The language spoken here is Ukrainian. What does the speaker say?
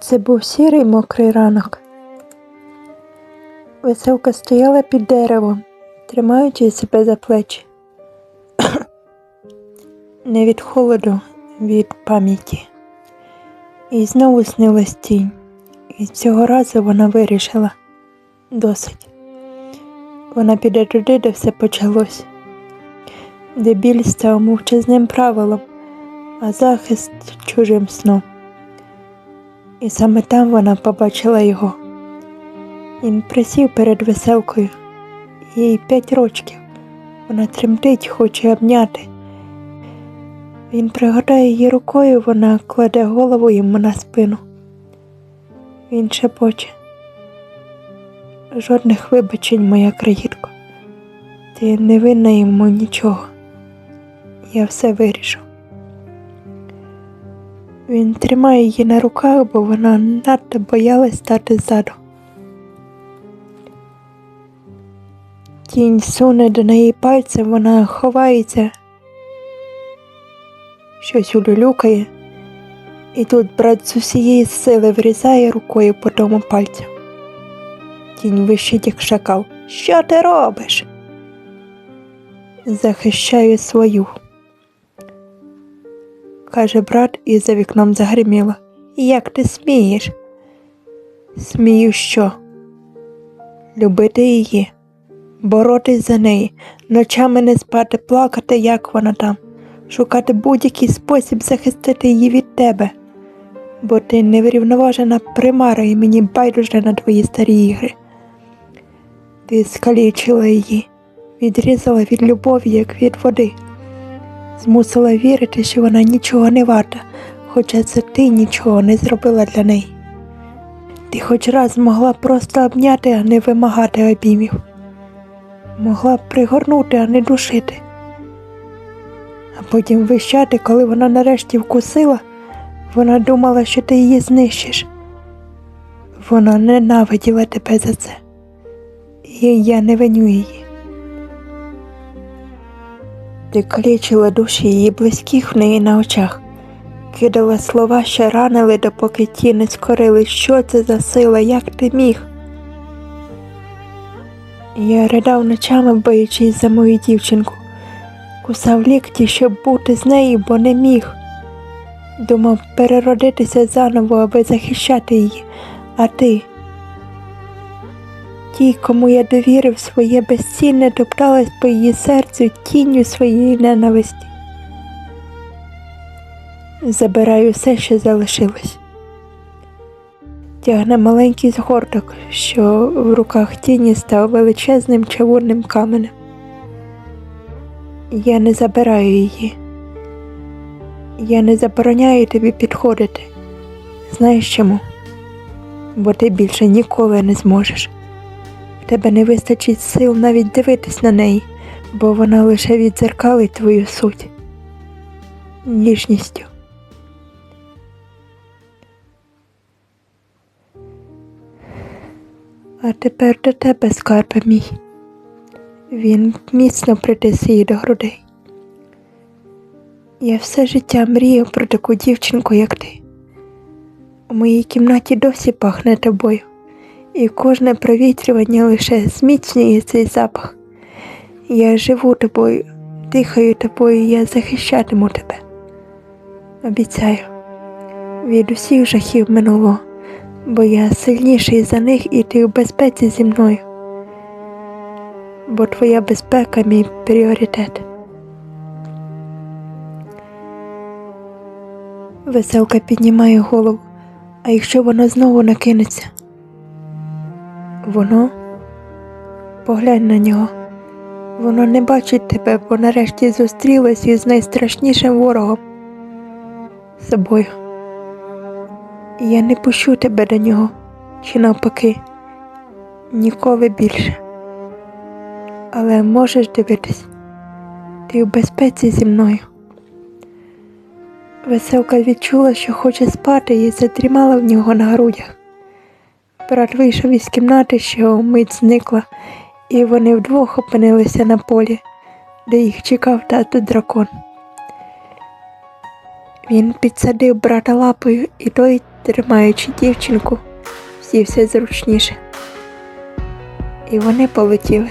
Це був сірий мокрий ранок. Веселка стояла під деревом, тримаючи себе за плечі. Не від холоду, від пам'яті. І знову снилась тінь. І цього разу вона вирішила досить. Вона піде туди, де все почалось, де біль став мовчазним правилом, а захист чужим сном. І саме там вона побачила його. Він присів перед веселкою, їй п'ять рочків. Вона тремтить, хоче обняти. Він пригортає її рукою, вона кладе голову йому на спину. Він шепоче. Жодних вибачень, моя країдко. Ти не винна йому нічого. Я все вирішу. Він тримає її на руках, бо вона надто боялась стати ззаду. Тінь суне до неї пальцем, вона ховається, щось улюлюкає, і тут брат з усієї сили врізає рукою по тому пальцю. Тінь вищить, як шакал. Що ти робиш? Захищаю свою, каже брат, і за вікном загриміло. Як ти смієш? Смію що? Любити її, боротись за неї, ночами не спати, плакати, як вона там, шукати будь-який спосіб захистити її від тебе, бо ти неврівноважена примара і мені байдуже на твої старі ігри. Ти скалічила її, відрізала від любові, як від води, змусила вірити, що вона нічого не варта, хоча це ти нічого не зробила для неї. Ти хоч раз могла просто обняти, а не вимагати обіймів, могла б пригорнути, а не душити, а потім вищати, коли вона нарешті вкусила, вона думала, що ти її знищиш. Вона ненавиділа тебе за це і я не виню її. Ти калічила душі її близьких в неї на очах, кидала слова, що ранили, допоки ті не скорили, що це за сила, як ти міг. Я ридав ночами, боючись за мою дівчинку, кусав лікті, щоб бути з нею, бо не міг. Думав переродитися заново, аби захищати її, а ти. Ті, кому я довірив своє безцінне, топталась по її серцю тінню своєї ненависті. Забираю все, що залишилось. Тягне маленький згорток, що в руках тіні став величезним чавунним каменем. Я не забираю її. Я не забороняю тобі підходити. Знаєш чому? Бо ти більше ніколи не зможеш. Тебе не вистачить сил навіть дивитись на неї, бо вона лише відзеркалить твою суть ніжністю. А тепер до тебе, скарбе мій. Він міцно притис її до грудей. Я все життя мріяв про таку дівчинку, як ти. У моїй кімнаті досі пахне тобою і кожне провітрювання лише зміцнює цей запах. Я живу тобою, дихаю тобою, я захищатиму тебе. Обіцяю, від усіх жахів минулого, бо я сильніший за них і ти в безпеці зі мною. Бо твоя безпека мій пріоритет. Веселка піднімає голову, а якщо вона знову накинеться? Воно поглянь на нього. Воно не бачить тебе, бо нарешті зустрілась із найстрашнішим ворогом собою. Я не пущу тебе до нього, чи навпаки, ніколи більше. Але можеш дивитись, ти в безпеці зі мною. Веселка відчула, що хоче спати, і задрімала в нього на грудях. Брат вийшов із кімнати, що мить зникла, і вони вдвох опинилися на полі, де їх чекав тато дракон. Він підсадив брата лапою, і той, тримаючи дівчинку, сівся зручніше. І вони полетіли